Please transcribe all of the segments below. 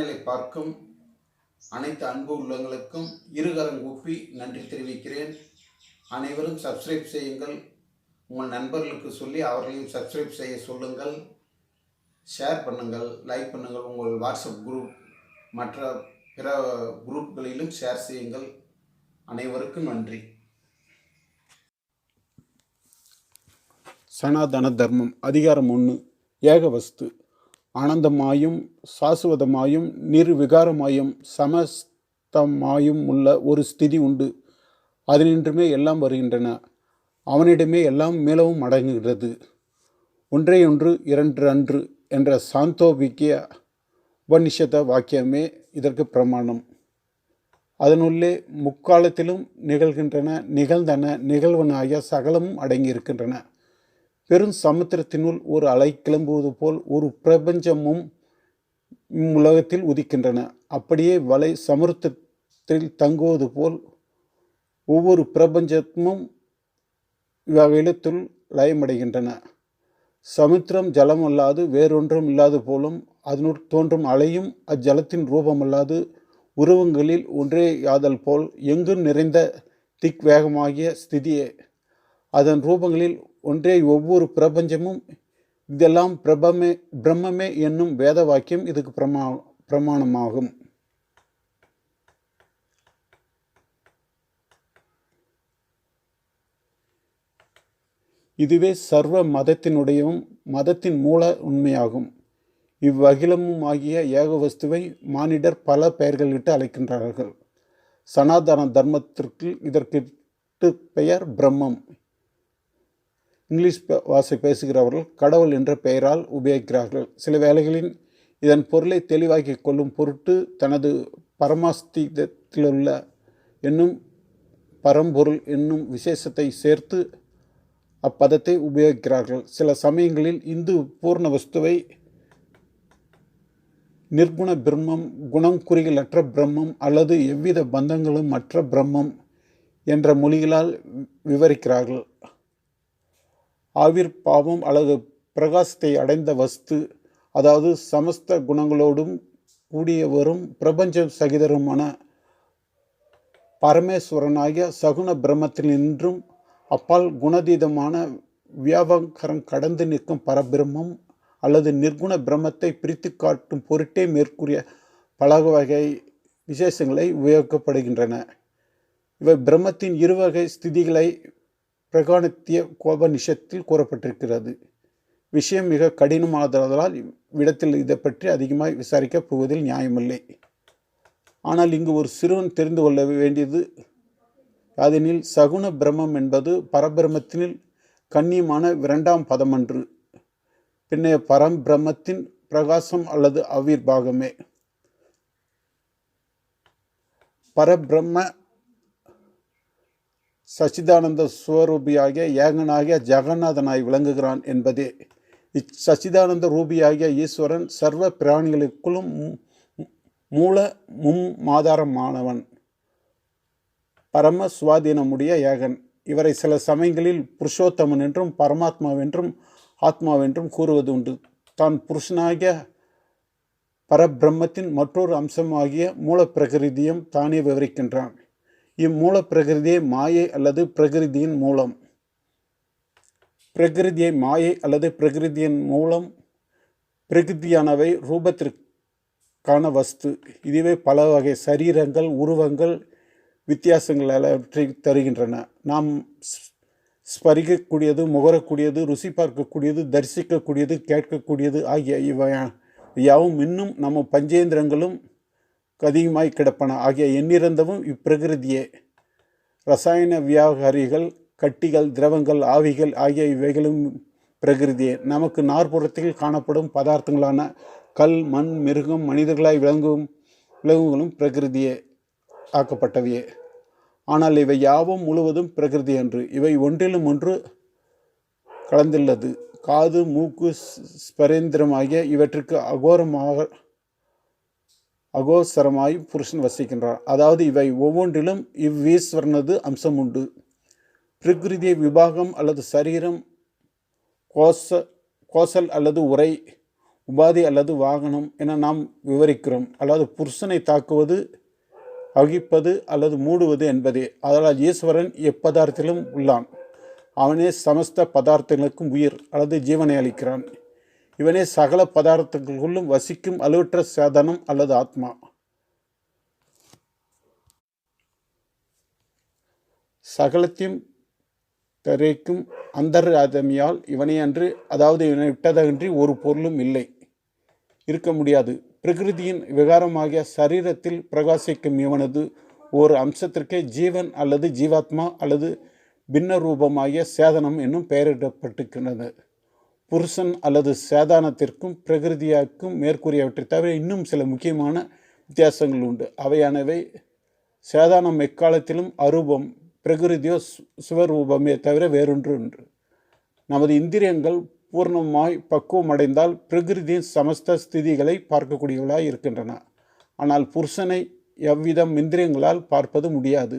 சேனலை பார்க்கும் அனைத்து அன்பு உள்ளங்களுக்கும் இருகரம் கூப்பி நன்றி தெரிவிக்கிறேன். அனைவரும் சப்ஸ்கிரைப் செய்யுங்கள். உங்கள் நண்பர்களுக்கு சொல்லி அவர்களையும் சப்ஸ்கிரைப் செய்ய சொல்லுங்கள். ஷேர் பண்ணுங்கள் லைக் பண்ணுங்கள். உங்கள் வாட்ஸ்அப் குரூப் மற்ற பிற குரூப்களிலும் ஷேர் செய்யுங்கள். அனைவருக்கும் நன்றி. சனாதன தர்மம் அதிகாரம் ஒன்று ஏகவஸ்து ஆனந்தமாயும் சாஸ்வதமாயும் நிர்விகாரமாயும் சமஸ்தமாயும் உள்ள ஒரு ஸ்திதி உண்டு. அதனின்றுமே எல்லாம் வருகின்றன. அவனிடமே எல்லாம் மேலவும் அடங்குகிறது. ஒன்றையொன்று இரண்டு அன்று என்ற சாந்தோபிக்கிய உபநிஷத வாக்கியமே இதற்கு பிரமாணம். அதனுள்ளே முக்காலத்திலும் நிகழ்கின்றன நிகழ்ந்தன நிகழ்வனாகிய சகலமும் அடங்கியிருக்கின்றன. பெரும் சமுத்திரத்தினுள் ஒரு அலை கிளம்புவது போல் ஒரு பிரபஞ்சமும் உலகத்தில் உதிக்கின்றன. அப்படியே வலை சமுத்திரத்தில் தங்குவது போல் ஒவ்வொரு பிரபஞ்சமும் இவ்வகையிலத்துள் லயமடைகின்றன. சமுத்திரம் ஜலம் அல்லாது வேறொன்றும் இல்லாது போலும் அதனுள் தோன்றும் அலையும் அஜலத்தின் ரூபமல்லாது உருவங்களில் ஒன்றே யாதல் போல் எங்கும் நிறைந்த திக் வேகமாகிய ஸ்திதியே. அதன் ரூபங்களில் ஒன்றே ஒவ்வொரு பிரபஞ்சமும் இதெல்லாம் பிரபமே பிரம்மமே என்னும் வேத வாக்கியம் இதுக்கு பிரமா பிரமாணமாகும். இதுவே சர்வ மதத்தினுடையவும் மதத்தின் மூல உண்மையாகும். இவ்வகிலமும் ஆகிய ஏகவஸ்துவை மானிடர் பல பெயர்களிட்டு அழைக்கின்றார்கள். சனாதன தர்மத்திற்கு இதற்கு பெயர் பிரம்மம். இங்கிலீஷ் வாசை பேசுகிறவர்கள் கடவுள் என்ற பெயரால் உபயோகிக்கிறார்கள். சில வேளைகளில் இதன் பொருளை தெளிவாக்கி கொள்ளும் பொருட்டு தனது பரமாஸ்திதத்திலுள்ள என்னும் பரம்பொருள் என்னும் விசேஷத்தை சேர்த்து அப்பதத்தை உபயோகிக்கிறார்கள். சில சமயங்களில் இந்து பூர்ண வஸ்துவை நிர்குண பிரம்மம் குணம் குறிகளற்ற பிரம்மம் அல்லது எவ்வித பந்தங்களும் அற்ற பிரம்மம் என்ற மொழிகளால் விவரிக்கிறார்கள். ஆவிர் பாவம் அல்லது பிரகாசத்தை அடைந்த வஸ்து அதாவது சமஸ்த குணங்களோடும் கூடியவரும் பிரபஞ்ச சகிதருமான பரமேஸ்வரனாகிய சகுண பிரம்மத்தில் நின்றும் அப்பால் குணதீதமான வியாபகரம் கடந்து நிற்கும் பரபிரம்மம் அல்லது நிர்குண பிரம்மத்தை பிரித்து காட்டும் பொருட்டே மேற்கூறிய பல வகை விசேஷங்களை உபயோகிக்கப்படுகின்றன இவை பிரம்மத்தின் இருவகை ஸ்திதிகளை பிரகாணித்திய கோபனிஷத்தில் கூறப்பட்டிருக்கிறது. விஷயம் மிக கடினமானதால் இவ்விடத்தில் இதை பற்றி அதிகமாக விசாரிக்கப் போவதில் நியாயமில்லை. ஆனால் இங்கு ஒரு சிறுவன் தெரிந்து கொள்ள வேண்டியது அதனில் சகுன பிரம்மம் என்பது பரபிரமத்தினில் கண்ணியமான இரண்டாம் பதமன்று. பின்னைய பரம்பிரமத்தின் பிரகாசம் அல்லது அவிர்பாகமே. பரபிரம்ம சச்சிதானந்த சுவரூபியாகிய ஏகனாகிய ஜெகநாதனாய் விளங்குகிறான் என்பதே. இச்சச்சிதானந்த ரூபியாகிய ஈஸ்வரன் சர்வ பிராணிகளுக்குள்ளும் மூல மும் மாதாரமானவன் பரம சுவாதீனமுடைய ஏகன். இவரை சில சமயங்களில் புருஷோத்தமன் என்றும் பரமாத்மாவென்றும் ஆத்மாவென்றும் கூறுவது உண்டு. தான் புருஷனாகிய பரபிரம்மத்தின் மற்றொரு அம்சமாகிய மூலப்பிரகிருதியும் தானே விவரிக்கின்றான். இம்மூல பிரகிருதியே மாயை அல்லது பிரகிருதியின் மூலம். பிரகிருதியை மாயை அல்லது பிரகிருதியின் மூலம் பிரகிருதியானவை ரூபத்திற்கான வஸ்து. இதுவே பல வகை சரீரங்கள் உருவங்கள் வித்தியாசங்கள் எல்லாவற்றை தருகின்றன. நாம் ஸ்- ஸ்பரிக்கக்கூடியது முகரக்கூடியது ருசி பார்க்கக்கூடியது தரிசிக்கக்கூடியது கேட்கக்கூடியது ஆகிய இவை யாவும் இன்னும் நம்ம பஞ்சேந்திரங்களும் அதிகமாய் கிடப்பன. ஆகிய எண்ணிறந்தவும் இப்பிரகிருதியே. ரசாயன வியாபாரிகள் கட்டிகள் திரவங்கள் ஆவிகள் ஆகிய இவைகளும் பிரகிருதியே. நமக்கு நாற்புறத்தில் காணப்படும் பதார்த்தங்களான கல் மண் மிருகம் மனிதர்களாய் விளங்கும் விலங்குகளும் பிரகிருதியே ஆக்கப்பட்டவையே. ஆனால் இவை யாவும் முழுவதும் பிரகிருதி என்று இவை ஒன்றிலும் ஒன்று கலந்துள்ளது. காது மூக்கு ஸ்பரேந்திரம் ஆகிய இவற்றுக்கு அகோரமாக அகோசரமாய் புருஷன் வசிக்கின்றார். அதாவது இவை ஒவ்வொன்றிலும் இவ்வீஸ்வரனது அம்சம் உண்டு. பிரகிருதி விபாகம் அல்லது சரீரம் கோச கோசல் அல்லது உரை உபாதி அல்லது வாகனம் என நாம் விவரிக்கிறோம். அதாவது புருஷனை தாக்குவது அகிப்பது அல்லது மூடுவது என்பதே. அதனால் ஈஸ்வரன் எப்பதார்த்திலும் உள்ளான். அவனே சமஸ்த பதார்த்தங்களுக்கும் உயிர். அல்லது ஜீவனை அளிக்கிறான். இவனே சகல பதார்த்தங்களுக்குள்ளும் வசிக்கும் அலுவற்ற சாதனம் அல்லது ஆத்மா. சகலத்தையும் தரைக்கும் அந்தர் ஆதமியால் இவனை அன்று அதாவது இவனை விட்டதன்றி ஒரு பொருளும் இல்லை. இருக்க முடியாது. பிரகிருதியின் விகாரமாகிய சரீரத்தில் பிரகாசிக்கும் இவனது ஒரு அம்சத்திற்கே ஜீவன் அல்லது ஜீவாத்மா அல்லது பின்ன ரூபமாகிய சேதனம் என்னும் பெயரிடப்பட்டிருக்கின்றது புருஷன் அல்லது சேதானத்திற்கும் பிரகிருதியாக்கும் மேற்கூறியவற்றை தவிர இன்னும் சில முக்கியமான வித்தியாசங்கள் உண்டு. அவையானவை சேதானம் எக்காலத்திலும் அரூபம் பிரகிருதியோ சுவரூபமே தவிர வேறொன்று உண்டு. நமது இந்திரியங்கள் பூர்ணமாய் பக்குவம் அடைந்தால் பிரகிருதியின் சமஸ்த ஸ்திதிகளை பார்க்கக்கூடியவளாய் இருக்கின்றன. ஆனால் புருஷனை எவ்விதம் இந்திரியங்களால் பார்ப்பது முடியாது.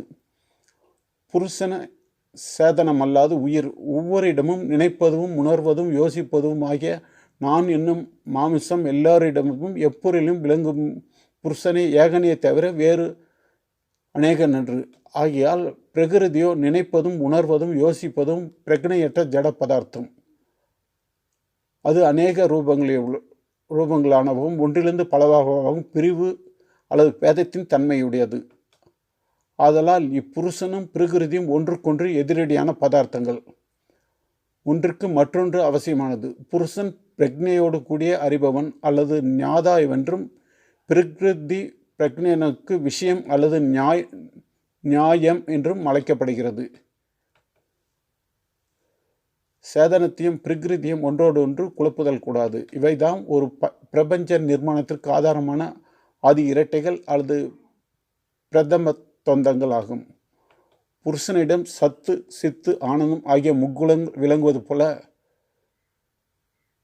புருஷனை சேதனம் அல்லாது உயிர் ஒவ்வொரு இடமும் நினைப்பதும் உணர்வதும் யோசிப்பதும் ஆகிய நான் என்னும் மாமிசம் எல்லாரிடமும் எப்பொருளிலும் விளங்கும் புருஷனை ஏகனையை தவிர வேறு அநேக நன்று. ஆகியால் பிரகிருதியோ நினைப்பதும் உணர்வதும் யோசிப்பதும் பிரக்னையற்ற ஜட பதார்த்தம். அது அநேக ரூபங்களில் ரூபங்களானவும் ஒன்றிலிருந்து பலவாகவும் பிரிவு அல்லது பேதத்தின் தன்மையுடையது. ஆதலால் இப்புருஷனும் பிரகிருதியும் ஒன்றுக்கொன்று எதிரடியான பதார்த்தங்கள். ஒன்றுக்கு மற்றொன்று அவசியமானது. புருஷன் பிரக்னையோடு கூடிய அறிபவன் அல்லது ஞாதா வென்றும் பிரகிருதி பிரக்ஞனுக்கு விஷயம் அல்லது நியாய் நியாயம் என்றும் அழைக்கப்படுகிறது. சேதனத்தையும் பிரகிருதியும் ஒன்றோடு ஒன்று குழப்புதல் கூடாது. இவைதான் ஒரு ப பிரபஞ்ச நிர்மாணத்திற்கு ஆதாரமான ஆதி இரட்டைகள் அல்லது பிரதம தொந்தங்கள் ஆகும் புருஷனிடம் சத்து சித்து ஆனந்தம் ஆகிய முக்குலங்கள் விளங்குவது போல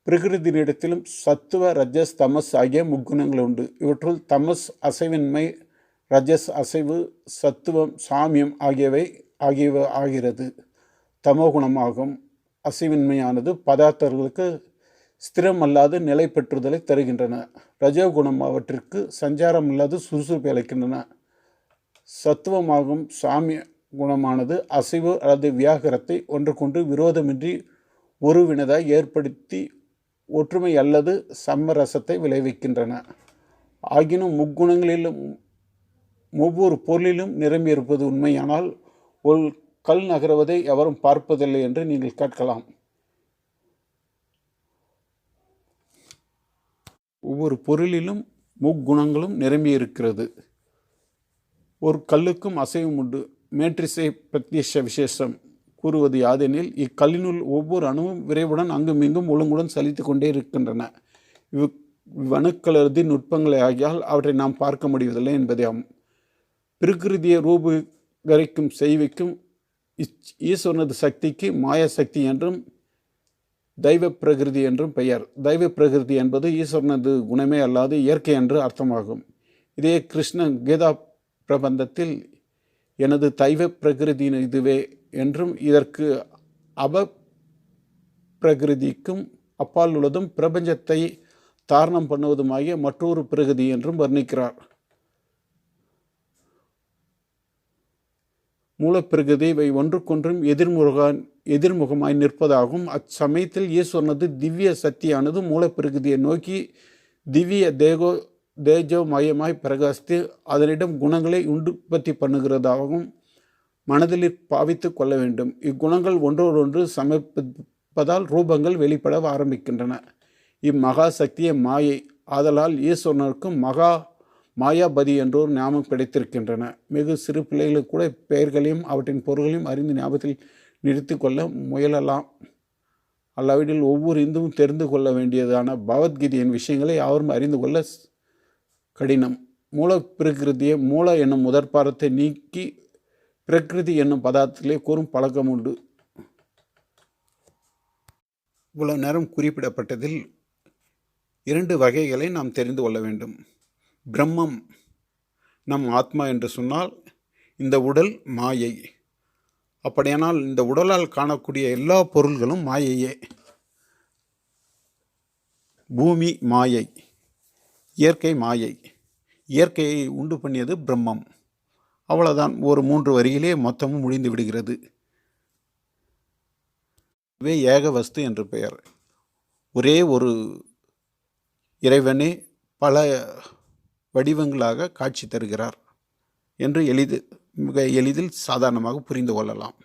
பிரகிருதியினிடத்திலும் சத்துவ ரஜஸ் தமஸ் ஆகிய முக்குணங்கள் உண்டு. இவற்றுள் தமஸ் அசைவின்மை ரஜஸ் அசைவு சத்துவம் சாமியம் ஆகியவை ஆகியவை ஆகிறது. தமோகுணமாகும். அசைவின்மையானது பதார்த்தங்களுக்கு ஸ்திரம் அல்லாது நிலை பெற்றுதலை தருகின்றன. ரஜோகுணம் அவற்றிற்கு சஞ்சாரம் இல்லாது சுறுசுறுப்பை அளிக்கின்றன. சத்துவமாகும் சாமிய குணமானது அசைவு அல்லது வியாகரத்தை ஒன்றுக்கொன்று விரோதமின்றி ஒருவினதாய் ஏற்படுத்தி ஒற்றுமை அல்லது சம்மரசத்தை விளைவிக்கின்றன. ஆகினும் முக்குணங்களிலும் ஒவ்வொரு பொருளிலும் நிரம்பியிருப்பது உண்மையானால் ஒரு கல் நகருவதை எவரும் பார்ப்பதில்லை என்று நீங்கள் கேட்கலாம். ஒவ்வொரு பொருளிலும் முக்குணங்களும் நிரம்பியிருக்கிறது. ஒரு கல்லுக்கும் அசைவும் உண்டு. மேட்ரிசை பிரத்யஷ விசேஷம் கூறுவது யாதெனில் இக்கல்லினுள் ஒவ்வொரு அணுவும் விரைவுடன் அங்குமிங்கும் ஒழுங்குடன் சலித்து கொண்டே இருக்கின்றன. இவ் இவ்வணுக்களது நுட்பங்களை ஆகியால் அவற்றை நாம் பார்க்க முடிவதில்லை என்பதாகும் பிரகிருதியை ரூபகரிக்கும் செய்விக்கும் ஈஸ்வரனது சக்திக்கு மாய சக்தி என்றும் தெய்வ பிரகிருதி என்றும் பெயர். தெய்வ பிரகிருதி என்பது ஈஸ்வரனது குணமே அல்லாது இயற்கை என்று அர்த்தமாகும். இதே கிருஷ்ணன் கீதா பிரபந்தத்தில் எனது தெய்வ பிரகிருதியின் இதுவே என்றும் இதற்கு அப பிரகிருதிக்கும் அப்பால் உள்ளதும் பிரபஞ்சத்தை தாரணம் பண்ணுவதுமாகிய மற்றொரு பிரகிருதி என்றும் வர்ணிக்கிறார். மூலப்பிரகிருதி இவை ஒன்றுக்கொன்றும் எதிர்முக எதிர்முகமாய் நிற்பதாகும். அச்சமயத்தில் ஈஸ்வரனது திவ்ய சக்தியானது மூலப்பிரகிருதியை நோக்கி திவ்ய தேகோ தேஜோமயமாய் பிரகாசித்து அதனிடம் குணங்களை உற்பத்தி பண்ணுகிறதாகவும் மனதில் பாவித்து கொள்ள வேண்டும். இக்குணங்கள் ஒன்றோடொன்று சமர்ப்பிப்பதால் ரூபங்கள் வெளிப்பட ஆரம்பிக்கின்றன. இம்மகா சக்தியை மாயை. ஆதலால் ஈஸ்வரனுக்கும் மகா மாயாபதி என்றோர் ஞாபகம் கிடைத்திருக்கின்றன. மிகு சிறு பிள்ளைகளுக்கு கூட பெயர்களையும் அவற்றின் பொருள்களையும் அறிந்து ஞாபகத்தில் நிறுத்தி கொள்ள முயலலாம். அல்லாவிடில் ஒவ்வொரு இந்துவும் தெரிந்து கொள்ள வேண்டியதான பகவத்கீதையின் விஷயங்களை யாரும் அறிந்து கொள்ள கடினம். மூல பிரகிருதியை மூல என்னும் முதற்பாரத்தை நீக்கி பிரகிருதி என்னும் பதார்த்தத்திலே கூறும் பழக்கம் உண்டு. இவ்வளவு நேரம் குறிப்பிடப்பட்டதில் இரண்டு வகைகளை நாம் தெரிந்து கொள்ள வேண்டும். பிரம்மம் நம் ஆத்மா என்று சொன்னால் இந்த உடல் மாயை. அப்படியானால் இந்த உடலால் காணக்கூடிய எல்லா பொருள்களும் மாயையே. பூமி மாயை. இயற்கை மாயை. இயற்கையை உண்டு பண்ணியது பிரம்மம். அவ்வளோதான் ஒரு மூன்று வரியிலே மொத்தமும் முடிந்து விடுகிறது. இதுவே ஏக வஸ்து என்று பெயர். ஒரே ஒரு இறைவனே பல வடிவங்களாக காட்சி தருகிறார் என்று எளிது மிக எளிதில் சாதாரணமாக புரிந்து கொள்ளலாம்.